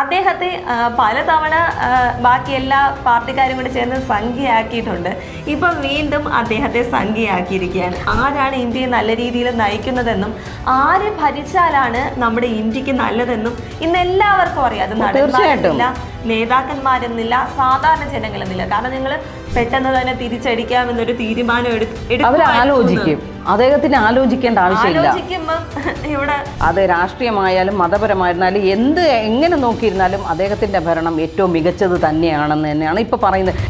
അദ്ദേഹത്തെ പലതവണ ബാക്കി എല്ലാ പാർട്ടിക്കാരും കൂടി ചേർന്ന് സംഖ്യയാക്കിയിട്ടുണ്ട്. ഇപ്പം വീണ്ടും അദ്ദേഹത്തെ സംഖ്യയാക്കിയിരിക്കുകയാണ്. ആരാണ് ഇന്ത്യയെ നല്ല രീതിയിൽ നയിക്കുന്നതെന്നും ആര് ഭരിച്ചാലാണ് നമ്മുടെ ഇന്ത്യയ്ക്ക് നല്ലതെന്നും ഇന്ന് എല്ലാവർക്കും അറിയാം. അത് തീർച്ചയായിട്ടും. നേതാക്കന്മാരെന്നില്ല സാധാരണ ജനങ്ങളെന്നില്ല കാരണം നിങ്ങൾ പെട്ടെന്ന് തന്നെ തിരിച്ചടിക്കാമെന്നൊരു തീരുമാനം എടുക്കും ആലോചിക്കും. അദ്ദേഹത്തിന് ആലോചിക്കേണ്ട ആവശ്യമില്ല. ഇവിടെ അത് രാഷ്ട്രീയമായാലും മതപരമായിരുന്നാലും എന്ത് എങ്ങനെ നോക്കിയിരുന്നാലും അദ്ദേഹത്തിന്റെ ഭരണം ഏറ്റവും മികച്ചത് തന്നെയാണെന്ന് തന്നെയാണ് ഇപ്പൊ പറയുന്നത്.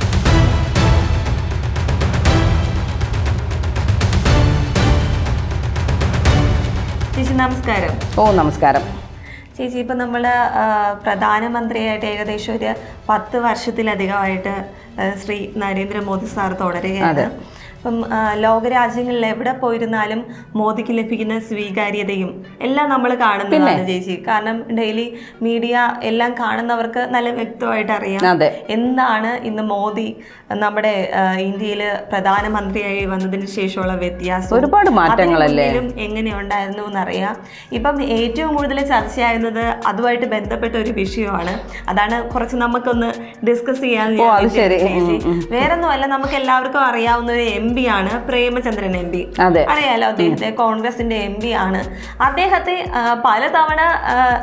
ചേച്ചി നമസ്കാരം. ഓ നമസ്കാരം. ചേച്ചി ഇപ്പം നമ്മൾ പ്രധാനമന്ത്രിയായിട്ട് ഏകദേശം ഒരു പത്ത് വർഷത്തിലധികമായിട്ട് ശ്രീ നരേന്ദ്രമോദി സാർ തുടരുകയാണ്. അപ്പം ആ, ലോകരാജ്യങ്ങളിൽ എവിടെ പോയിരുന്നാലും മോദിക്ക് ലഭിക്കുന്ന സ്വീകാര്യതയും എല്ലാം നമ്മൾ കാണുന്നതാണ് ചേച്ചി കാരണം ഡെയിലി മീഡിയ എല്ലാം കാണുന്നവർക്ക് നല്ല വ്യക്തമായിട്ട് അറിയാം എന്താണ് ഇന്ന് മോദി നമ്മുടെ ഇന്ത്യയിൽ പ്രധാനമന്ത്രിയായി വന്നതിന് ശേഷമുള്ള വ്യത്യാസം. ഒരുപാട് മാറ്റങ്ങളല്ലേ? എങ്ങനെ ഉണ്ടായിരുന്നു എങ്ങനെയുണ്ടായിരുന്നു എന്നറിയാം. ഇപ്പം ഏറ്റവും കൂടുതൽ ചർച്ചയാകുന്നത് അതുമായിട്ട് ബന്ധപ്പെട്ട ഒരു വിഷയമാണ്. അതാണ് കുറച്ച് നമുക്കൊന്ന് ഡിസ്കസ് ചെയ്യാൻ. വേറൊന്നുമല്ല നമുക്ക് എല്ലാവർക്കും അറിയാവുന്ന ഒരു എം പി ആണ് പ്രേമചന്ദ്രൻ എം പി അറിയാലോ അദ്ദേഹത്തെ കോൺഗ്രസിന്റെ എം പി ആണ്. അദ്ദേഹത്തെ പലതവണ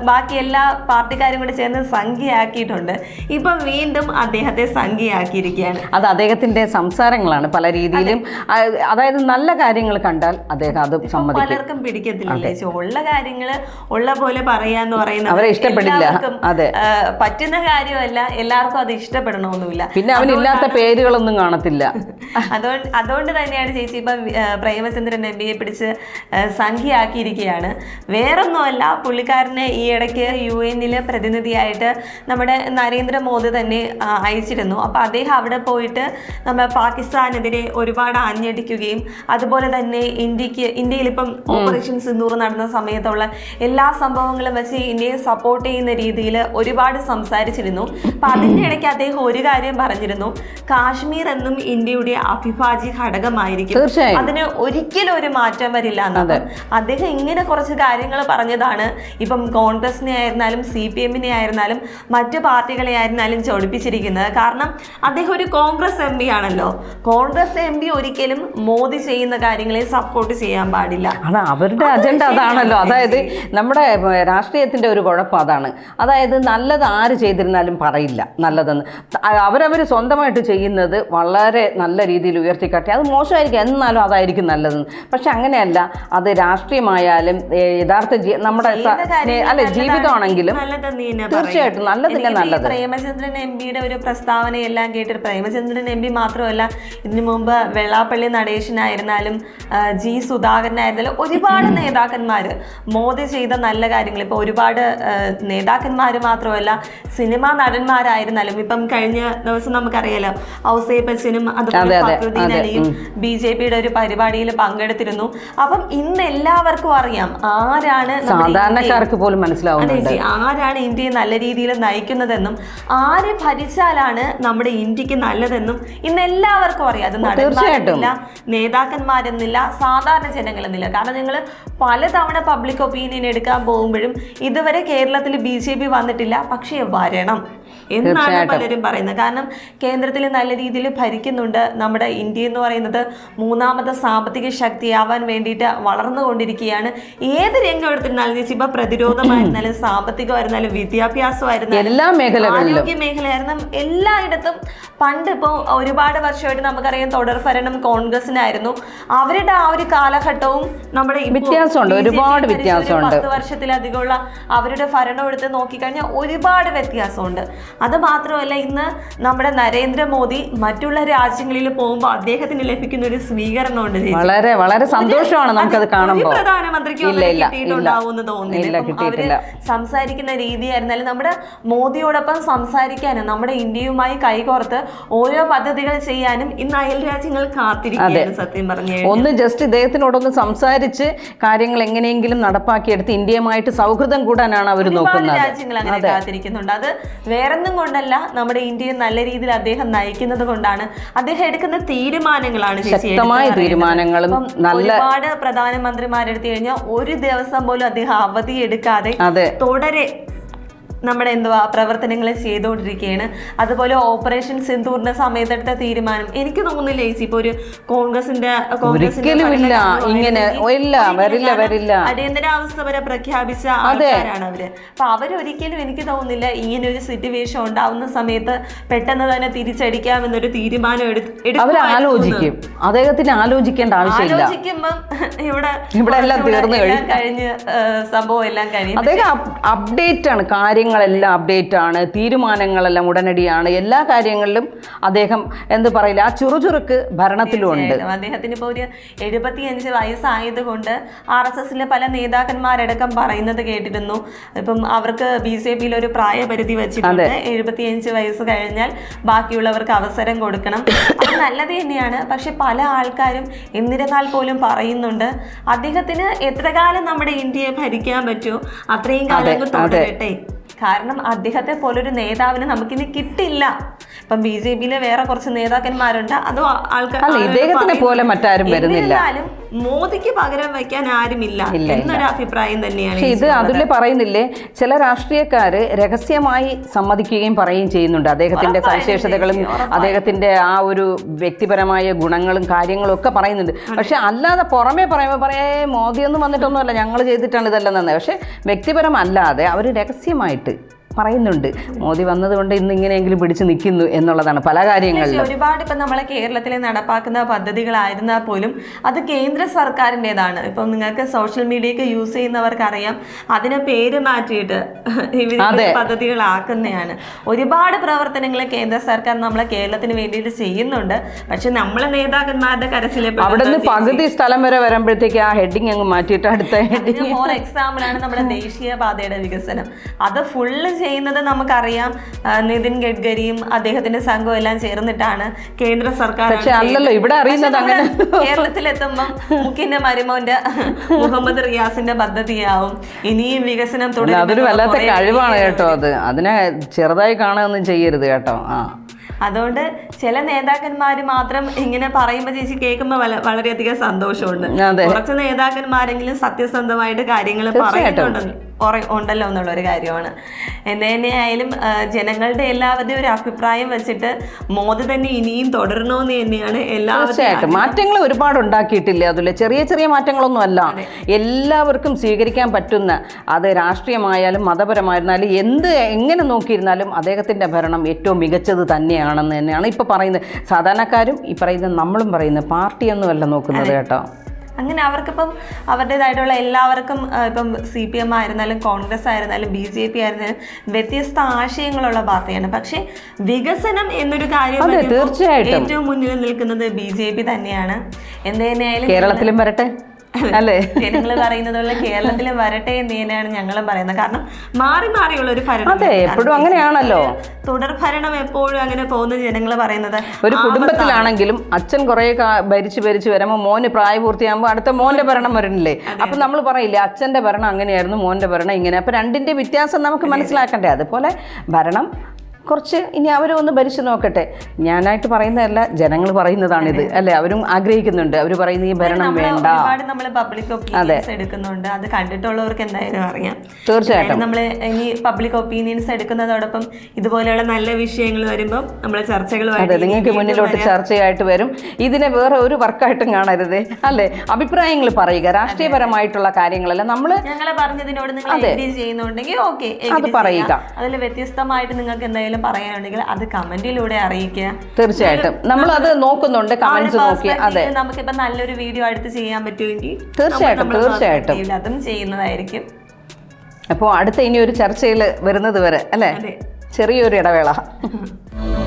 ബാക്കി എല്ലാ പാർട്ടിക്കാരും കൂടെ ചേർന്ന് സംഖ്യയാക്കിയിട്ടുണ്ട്. ഇപ്പൊ വീണ്ടും അദ്ദേഹത്തെ സംഖ്യയാക്കിയിരിക്കുകയാണ്. അത് അദ്ദേഹത്തിന്റെ സംസാരങ്ങളാണ് പല രീതിയിലും. അതായത് നല്ല കാര്യങ്ങൾ കണ്ടാൽ അദ്ദേഹം അത് സമ്മതിക്കും. പലർക്കും പിടിക്കത്തില്ല ഉള്ള കാര്യങ്ങൾ ഉള്ള പോലെ പറയാന്ന് പറയുന്നത് അവരെ ഇഷ്ടപ്പെടില്ല. അതെ. പറ്റുന്ന കാര്യമല്ല. എല്ലാവർക്കും അത് ഇഷ്ടപ്പെടണമെന്നില്ല പിന്നെ അവനില്ലാത്ത പേരുകളൊന്നും കാണത്തില്ല. അതുകൊണ്ട് അതുകൊണ്ട് തന്നെയാണ് ചേച്ചി ഇപ്പം പ്രേമചന്ദ്രൻ എം പിയെ പിടിച്ച് സംഖ്യയാക്കിയിരിക്കുകയാണ്. വേറൊന്നുമല്ല പുള്ളിക്കാരനെ ഈ ഇടയ്ക്ക് യു എന്നിലെ പ്രതിനിധിയായിട്ട് നമ്മുടെ നരേന്ദ്രമോദി തന്നെ അയച്ചിരുന്നു. അപ്പോൾ അദ്ദേഹം അവിടെ പോയിട്ട് നമ്മുടെ പാകിസ്ഥാനെതിരെ ഒരുപാട് ആഞ്ഞടിക്കുകയും അതുപോലെ തന്നെ ഇന്ത്യയ്ക്ക് ഇന്ത്യയിൽ ഇപ്പം ഓപ്പറേഷൻ സിന്ദൂർ നടന്ന സമയത്തുള്ള എല്ലാ സംഭവങ്ങളും വെച്ച് ഇന്ത്യയെ സപ്പോർട്ട് ചെയ്യുന്ന രീതിയിൽ ഒരുപാട് സംസാരിച്ചിരുന്നു. അപ്പം അതിന്റെ ഇടയ്ക്ക് അദ്ദേഹം ഒരു കാര്യം പറഞ്ഞിരുന്നു. കാശ്മീർ എന്നും ഇന്ത്യയുടെ അവിഭാജ്യ ഘടകമായിരിക്കും. അതിന് ഒരിക്കലും ഒരു മാറ്റം വരില്ല എന്നത് അദ്ദേഹം ഇങ്ങനെ കുറച്ച് കാര്യങ്ങൾ പറഞ്ഞതാണ്. ഇപ്പം കോൺഗ്രസിനെ ആയിരുന്നാലും സി പി എമ്മിനെ ആയിരുന്നാലും മറ്റു പാർട്ടികളെ ആയിരുന്നാലും ചൊടിപ്പിച്ചിരിക്കുന്നത്. കാരണം അദ്ദേഹം ഒരു കോൺഗ്രസ് എം പി ആണല്ലോ. കോൺഗ്രസ് എം പി ഒരിക്കലും മോദി ചെയ്യുന്ന കാര്യങ്ങളെ സപ്പോർട്ട് ചെയ്യാൻ പാടില്ല. അത് അവരുടെ അജണ്ട അതാണല്ലോ. അതായത് നമ്മുടെ രാഷ്ട്രീയത്തിന്റെ ഒരു കുഴപ്പം അതാണ്. അതായത് നല്ലത് ആര് ചെയ്തിരുന്നാലും പറയില്ല. നല്ലതെന്ന്. അവരവർ സ്വന്തമായിട്ട് ചെയ്യുന്നത് വളരെ നല്ല രീതിയിൽ ഉയർത്തിക്കാട്ടി. അത് മോശമായിരിക്കും. എന്നാലും അതായിരിക്കും നല്ലത്. പക്ഷെ അങ്ങനെയല്ല. അത് രാഷ്ട്രീയമായാലും യഥാർത്ഥ നമ്മുടെ അല്ലെ ജീവിതമാണെങ്കിലും തീർച്ചയായിട്ടും നല്ലതിന്റെ നല്ലത്. പ്രേമചന്ദ്രൻ എം പിയുടെ ഒരു പ്രസ്താവനയെല്ലാം കേട്ടിട്ട് പ്രേമചന്ദ്രൻ എം പി മാത്രമല്ല ഇതിനു മുമ്പ് വെള്ളാപ്പള്ളി നടേശനായിരുന്നാലും ജി സുധാകരനായിരുന്നാലും ഒരുപാട് നേതാക്കന്മാർ മോദി ചെയ്ത നല്ല കാര്യങ്ങൾ. ഇപ്പോൾ ഒരുപാട് നേതാക്കന്മാർ മാത്രമല്ല സിനിമാ നടന്മാരായിരുന്നാലും ഇപ്പം കഴിഞ്ഞ ദിവസം നമുക്കറിയാലോ ഔസേപ്പച്ചനും അതുപോലെ ഫക്രുദ്ദീൻ അലിയും ബി ജെ പിയുടെ ഒരു പരിപാടിയിൽ പങ്കെടുത്തിരുന്നു. അപ്പം ഇന്ന് എല്ലാവർക്കും അറിയാം ആരാണ് സാധാരണക്കാർക്ക് പോലും മനസ്സിലാവും മനസ്സിലാവുന്നുണ്ട് ആരാണ് ഇന്ത്യയെ നല്ല രീതിയിൽ നയിക്കുന്നതെന്നും ആര് ഭരിച്ചാലാണ് നമ്മുടെ ഇന്ത്യയ്ക്ക് നല്ലതെന്നും ഇന്ന് എല്ലാവർക്കും അറിയാം. അത് നടന്നില്ല നേതാക്കന്മാരെന്നില്ല സാധാരണ ജനങ്ങളെന്നില്ല. കാരണം നിങ്ങൾ പലതവണ പബ്ലിക് ഒപ്പീനിയൻ എടുക്കാൻ പോകുമ്പോഴും ഇതുവരെ കേരളത്തിൽ ബി ജെ പി വന്നിട്ടില്ല. പക്ഷേ വരണം. എന്നാണ് പലരും പറയുന്നത്. കാരണം കേന്ദ്രത്തിൽ നല്ല രീതിയിൽ ഭരിക്കുന്നുണ്ട് നമ്മുടെ ഇന്ത്യ എന്ന് പറയുന്നത് മൂന്നാമത്തെ സാമ്പത്തിക ശക്തിയാവാൻ വേണ്ടിയിട്ട് വളർന്നുകൊണ്ടിരിക്കുകയാണ്. ഏത് രംഗം എടുത്തിരുന്നാലും ചേച്ചി ഇപ്പൊ പ്രതിരോധമായിരുന്നാലും സാമ്പത്തികമായിരുന്നാലും വിദ്യാഭ്യാസമായിരുന്നാലും എല്ലാ മേഖലകളിലും. ആരോഗ്യ മേഖലയായിരുന്നു എല്ലായിടത്തും പണ്ട് ഇപ്പോൾ ഒരുപാട് വർഷമായിട്ട് നമുക്കറിയാം തുടർ ഭരണം കോൺഗ്രസിനായിരുന്നു. അവരുടെ ആ ഒരു കാലഘട്ടവും നമ്മുടെ വ്യത്യാസമുണ്ട്, ഒരുപാട് വ്യത്യാസമുണ്ട്. പത്ത് വർഷത്തിലധികമുള്ള അവരുടെ ഭരണം എടുത്ത് നോക്കിക്കഴിഞ്ഞാൽ ഒരുപാട് വ്യത്യാസമുണ്ട്. അത് മാത്രമല്ല ഇന്ന് നമ്മുടെ നരേന്ദ്രമോദി മറ്റുള്ള രാജ്യങ്ങളിൽ പോകുമ്പോൾ അദ്ദേഹത്തിന് ലഭിക്കുന്ന ഒരു സ്വീകരണം ഉണ്ട് വളരെ വളരെ സന്തോഷമാണ് നമുക്കത് കാണുമ്പോൾ. പ്രധാനമന്ത്രിക്കും കിട്ടിയിട്ടുണ്ടാവുമെന്ന് തോന്നുന്നില്ല. സംസാരിക്കുന്ന രീതിയായിരുന്നാലും നമ്മുടെ മോദിയോടൊപ്പം സംസാരിക്കാനും നമ്മുടെ ഇന്ത്യയുമായി കൈകോർത്ത് ഓരോ പദ്ധതികൾ ചെയ്യാനും ഇന്ന് അയൽ രാജ്യങ്ങൾ കാത്തിരിക്കുകയാണ് സത്യം പറഞ്ഞു ഒന്ന് ജസ്റ്റ് ഇദ്ദേഹത്തിനോടൊന്ന് സംസാരിച്ച് കാര്യങ്ങൾ എങ്ങനെയെങ്കിലും നടപ്പാക്കിയെടുത്ത് ഇന്ത്യയുമായിട്ട് സൗഹൃദം കൂടാനാണ് അവർ നോക്കുന്നത്. രാജ്യങ്ങൾ അങ്ങനെ കാത്തിരിക്കുന്നുണ്ട്. അത് വേറൊന്നും കൊണ്ടല്ല നമ്മുടെ ഇന്ത്യയെ നല്ല രീതിയിൽ അദ്ദേഹം നയിക്കുന്നത് കൊണ്ടാണ്. അദ്ദേഹം എടുക്കുന്ന തീരുമാനങ്ങളാണ് ശക്തമായ തീരുമാനങ്ങളും നല്ല ഒരുപാട് പ്രധാനമന്ത്രിമാരെടുത്തു കഴിഞ്ഞാൽ ഒരു ദിവസം പോലും അദ്ദേഹം അവധി എടുക്കാതെ തുടരെ നമ്മുടെ എന്തുവാ പ്രവർത്തനങ്ങൾ ചെയ്തുകൊണ്ടിരിക്കുകയാണ്. അതുപോലെ ഓപ്പറേഷൻ സിന്ദൂറിന്റെ സമയത്തെടുത്ത തീരുമാനം. എനിക്ക് തോന്നുന്നില്ല ചേച്ചി ഇപ്പൊ ഒരു കോൺഗ്രസിന്റെ കോൺഗ്രസിന്റെ ഒരിക്കലും ഇല്ല. ഇങ്ങനെ ഇല്ല, വരില്ല, വരില്ല. അടിയന്തരാവസ്ഥ വരെ പ്രഖ്യാപിച്ച ആൾക്കാരാണ് അവർ. അപ്പൊ അവരൊരിക്കലും എനിക്ക് തോന്നുന്നില്ല ഇങ്ങനെ ഒരു സിറ്റുവേഷൻ ഉണ്ടാവുന്ന സമയത്ത് പെട്ടെന്ന് തന്നെ തിരിച്ചടിക്കാം എന്നൊരു തീരുമാനം എടു- അവർ ആലോചിക്കും. അദ്ദേഹത്തിന് ആലോചിക്കേണ്ട ആവശ്യമില്ല. ആലോചിക്കുമ്പം ഇവിടെ ഇവിടെ എല്ലാം തീർന്നു കഴിഞ്ഞ്. സംഭവം എല്ലാം കഴിഞ്ഞു. അദ്ദേഹം അപ്ഡേറ്റ് ആണ് കാര്യങ്ങളെല്ലാം അപ്ഡേറ്റ് ആണ് തീരുമാനങ്ങളെല്ലാം ഉടനടിയാണ് എല്ലാ കാര്യങ്ങളിലും അദ്ദേഹം എന്ത് പറയില്ല ആ ചുറുചുറുക്ക് ഭരണത്തിലും ഉണ്ട് അദ്ദേഹത്തിന് ഇപ്പോൾ ഒരു എഴുപത്തിയഞ്ച് വയസ്സായതുകൊണ്ട് ആർ എസ് എസിലെ പല നേതാക്കന്മാരടക്കം പറയുന്നത് കേട്ടിരുന്നു. ഇപ്പം അവർക്ക് ബി ജെ പിയിൽ ഒരു പ്രായപരിധി വെച്ചിട്ടുണ്ട്. എഴുപത്തിയഞ്ച് വയസ്സ് കഴിഞ്ഞാൽ ബാക്കിയുള്ളവർക്ക് അവസരം കൊടുക്കണം. അത് നല്ലത് തന്നെയാണ്. പക്ഷെ പല ആൾക്കാരും എന്നിരുന്നാൽ പോലും പറയുന്നുണ്ട് അദ്ദേഹത്തിന് എത്ര കാലം നമ്മുടെ ഇന്ത്യയെ ഭരിക്കാൻ പറ്റുമോ അത്രയും കാലം തുടരട്ടെ? കാരണം അദ്ദേഹത്തെ പോലൊരു നേതാവിന് നമുക്കിനി കിട്ടില്ല. ഇപ്പം ബി ജെ പിയിലെ വേറെ കുറച്ച് നേതാക്കന്മാരുണ്ട്. അതോ ആൾക്കാർ ഇദ്ദേഹത്തിനെ പോലെ മറ്റാരും വരുന്നില്ല. മോദിക്ക് പകരം വയ്ക്കാൻ ആരുമില്ല. എന്നൊരു അഭിപ്രായം തന്നെയാണ് ഇത് അതിൽ പറയുന്നില്ലേ ചില രാഷ്ട്രീയക്കാര് രഹസ്യമായി സമ്മതിക്കുകയും പറയുകയും ചെയ്യുന്നുണ്ട്. അദ്ദേഹത്തിന്റെ സവിശേഷതകളും അദ്ദേഹത്തിന്റെ ആ ഒരു വ്യക്തിപരമായ ഗുണങ്ങളും കാര്യങ്ങളും ഒക്കെ പറയുന്നുണ്ട്. പക്ഷെ അല്ലാതെ പുറമേ പറയുമ്പോൾ പറയേ മോദിയൊന്നും വന്നിട്ടൊന്നുമല്ല ഞങ്ങൾ ചെയ്തിട്ടാണ് ഇതെല്ലാം തന്നെ പക്ഷെ വ്യക്തിപരമല്ലാതെ അവർ രഹസ്യമായിട്ട് പറയുന്നുണ്ട്. മോദി വന്നതുകൊണ്ട് ഇന്ന് ഇങ്ങനെയെങ്കിലും പിടിച്ചു നിൽക്കുന്നു എന്നുള്ളതാണ് പല കാര്യങ്ങളിലും. ഒരുപാട് ഇപ്പം നമ്മളെ കേരളത്തിൽ നടപ്പാക്കുന്ന പദ്ധതികളായിരുന്നാൽ പോലും അത് കേന്ദ്ര സർക്കാരിന്റെതാണ്. ഇപ്പം നിങ്ങൾക്ക് സോഷ്യൽ മീഡിയയൊക്കെ യൂസ് ചെയ്യുന്നവർക്ക് അറിയാം അതിനെ പേര് മാറ്റിയിട്ട് പദ്ധതികളാക്കുന്നതാണ്. ഒരുപാട് പ്രവർത്തനങ്ങൾ കേന്ദ്ര സർക്കാർ നമ്മളെ കേരളത്തിന് വേണ്ടിയിട്ട് ചെയ്യുന്നുണ്ട്. പക്ഷെ നമ്മളെ നേതാക്കന്മാരുടെ കരച്ചിലെ അവിടുന്ന് പകുതി സ്ഥലം വരെ വരുമ്പോഴത്തേക്ക് ആ ഹെഡിങ് അങ്ങ് മാറ്റിയിട്ട് അടുത്ത ഹെഡിങ് ഫോർ എക്സാമ്പിൾ ആണ് നമ്മുടെ ദേശീയപാതയുടെ വികസനം. അത് ഫുള്ള് ചെയ്യുന്നത് നമുക്കറിയാം. നിതിൻ ഗഡ്കരിയും അദ്ദേഹത്തിന്റെ സംഘവും എല്ലാം ചേർന്നിട്ടാണ് കേന്ദ്ര സർക്കാർ അല്ലല്ലോ ഇവിടെ അറിയുന്നത് അങ്ങനെ എത്തുമ്പോൾ മുഖ്യന്റെ മരുമോന്റെ മുഹമ്മദ് റിയാസിന്റെ പദ്ധതിയാവും. ഇനിയും വികസനം തുടരും അതൊരു വല്ലാത്ത കഴിവാണ് കേട്ടോ അത്. അതിനെ ചെറുതായി കാണുകയൊന്നും ചെയ്യരുത് കേട്ടോ. ആ. അതുകൊണ്ട് ചില നേതാക്കന്മാർ മാത്രം ഇങ്ങനെ പറയുമ്പോൾ ചേച്ചി കേൾക്കുമ്പോൾ വളരെയധികം സന്തോഷമുണ്ട്. കുറച്ച് നേതാക്കന്മാരെങ്കിലും സത്യസന്ധമായിട്ട് കാര്യങ്ങൾ പറയുന്നുണ്ട് ഉറ- ഉണ്ടല്ലോ എന്നുള്ളൊരു കാര്യമാണ്. എന്ത് തന്നെയായാലും ജനങ്ങളുടെ എല്ലാവരുടെയും ഒരു അഭിപ്രായം വെച്ചിട്ട് മോദി തന്നെ ഇനിയും തുടരണമെന്ന് തന്നെയാണ് എല്ലാവരും തീർച്ചയായിട്ടും. മാറ്റങ്ങൾ ഒരുപാട് ഉണ്ടാക്കിയിട്ടില്ലേ അതിൽ ചെറിയ ചെറിയ മാറ്റങ്ങളൊന്നും അല്ല എല്ലാവർക്കും സ്വീകരിക്കാൻ പറ്റുന്ന അത് രാഷ്ട്രീയമായാലും മതപരമായിരുന്നാലും എന്ത് എങ്ങനെ നോക്കിയിരുന്നാലും അദ്ദേഹത്തിന്റെ ഭരണം ഏറ്റവും മികച്ചത് തന്നെയാണെന്ന് തന്നെയാണ് ഇപ്പോൾ പറയുന്നത്. സാധാരണക്കാരും ഈ പറയുന്ന നമ്മളും പറയുന്നത് പാർട്ടിയൊന്നുമല്ല നോക്കുന്നത് കേട്ടോ. അങ്ങനെ അവർക്കിപ്പം അവരുടേതായിട്ടുള്ള എല്ലാവർക്കും ഇപ്പം സി പി എം ആയിരുന്നാലും കോൺഗ്രസ് ആയിരുന്നാലും ബി ജെ പി ആയിരുന്നാലും വ്യത്യസ്ത ആശയങ്ങളുള്ള പാർട്ടിയാണ്. പക്ഷേ വികസനം എന്നൊരു കാര്യം തീർച്ചയായിട്ടും. ഏറ്റവും മുന്നിൽ നിൽക്കുന്നത് ബി ജെ പി തന്നെയാണ്. എന്ത് തന്നെയായാലും കേരളത്തിലും വരട്ടെ. അല്ലേ? ജനങ്ങൾ പറയുന്നത് പോലെ കേരളത്തിലും വരട്ടെ എന്ന് തന്നെയാണ് ഞങ്ങളും പറയുന്നത്. കാരണം മാറി മാറിയുള്ള ഒരു ഭരണം അതെ എപ്പോഴും അങ്ങനെയാണല്ലോ. തുടർ ഭരണം എപ്പോഴും അങ്ങനെ പോകുന്ന ജനങ്ങൾ പറയുന്നത് ഒരു കുടുംബത്തിലാണെങ്കിലും അച്ഛൻ കുറേ ഭരിച്ചു ഭരിച്ചു ഭരിച്ച് വരുമ്പോൾ മോന് പ്രായപൂർത്തിയാകുമ്പോൾ അടുത്ത മോന്റെ ഭരണം വരണില്ലേ അപ്പൊ നമ്മൾ പറയില്ലേ അച്ഛന്റെ ഭരണം അങ്ങനെയായിരുന്നു മോന്റെ ഭരണം ഇങ്ങനെ. അപ്പൊ രണ്ടിന്റെ വ്യത്യാസം നമുക്ക് മനസ്സിലാക്കണ്ടേ? അതുപോലെ ഭരണം കുറച്ച് ഇനി അവരും ഒന്ന് ഭരിച്ചു നോക്കട്ടെ. ഞാനായിട്ട് പറയുന്നതല്ല ജനങ്ങൾ പറയുന്നതാണിത്. അല്ലെ? അവരും ആഗ്രഹിക്കുന്നുണ്ട്. അവർ പറയുന്ന ഈ ഭരണം നമ്മൾ വേണ്ട. നമ്മൾ പബ്ലിക് ഒപ്പീനിയൻസ് എടുക്കുന്നുണ്ട്. അത് കണ്ടിട്ടുള്ളവർക്ക് എന്തായാലും അറിയാം. തീർച്ചയായിട്ടും. നമ്മൾ ഇനി പബ്ലിക് ഒപ്പീനിയൻസ് എടുക്കുന്നതോടൊപ്പം ഇതുപോലെയുള്ള നല്ല വിഷയങ്ങൾ വരുമ്പോൾ നമ്മൾ ചർച്ചകൾ അതെ നിങ്ങൾക്ക് മുന്നിലോട്ട് ചർച്ചയായിട്ട് വരും. ഇതിനെ വേറെ ഒരു വർക്കായിട്ടും കാണരുത്. അല്ലെ? അഭിപ്രായങ്ങൾ പറയുക രാഷ്ട്രീയപരമായിട്ടുള്ള കാര്യങ്ങളെല്ലാം. നമ്മൾ ഞങ്ങളെ പറഞ്ഞതിനോട് നിങ്ങൾ ചെയ്യുന്നുണ്ടെങ്കിൽ ഓക്കെ അത് പറയുക. അതിൽ വ്യത്യസ്തമായിട്ട് നിങ്ങൾക്ക് എന്തെങ്കിലും പറയാനുണ്ടെങ്കിൽ അത് കമന്റിലൂടെ അറിയിക്കുക. തീർച്ചയായിട്ടും. നമ്മൾ അത് നോക്കുന്നുണ്ട് കമന്റ്സ് നോക്കി. അതെ. നമുക്കിപ്പോ നല്ലൊരു വീഡിയോ അടുത്ത് ചെയ്യാൻ പറ്റുമെങ്കിൽ തീർച്ചയായിട്ടും, തീർച്ചയായിട്ടും. അതും ചെയ്യുന്നതായിരിക്കും. അപ്പോൾ അടുത്ത ഇനി ഒരു ചർച്ചയിൽ വരുന്നത് വരെ അല്ലേ? ചെറിയൊരു ഇടവേള.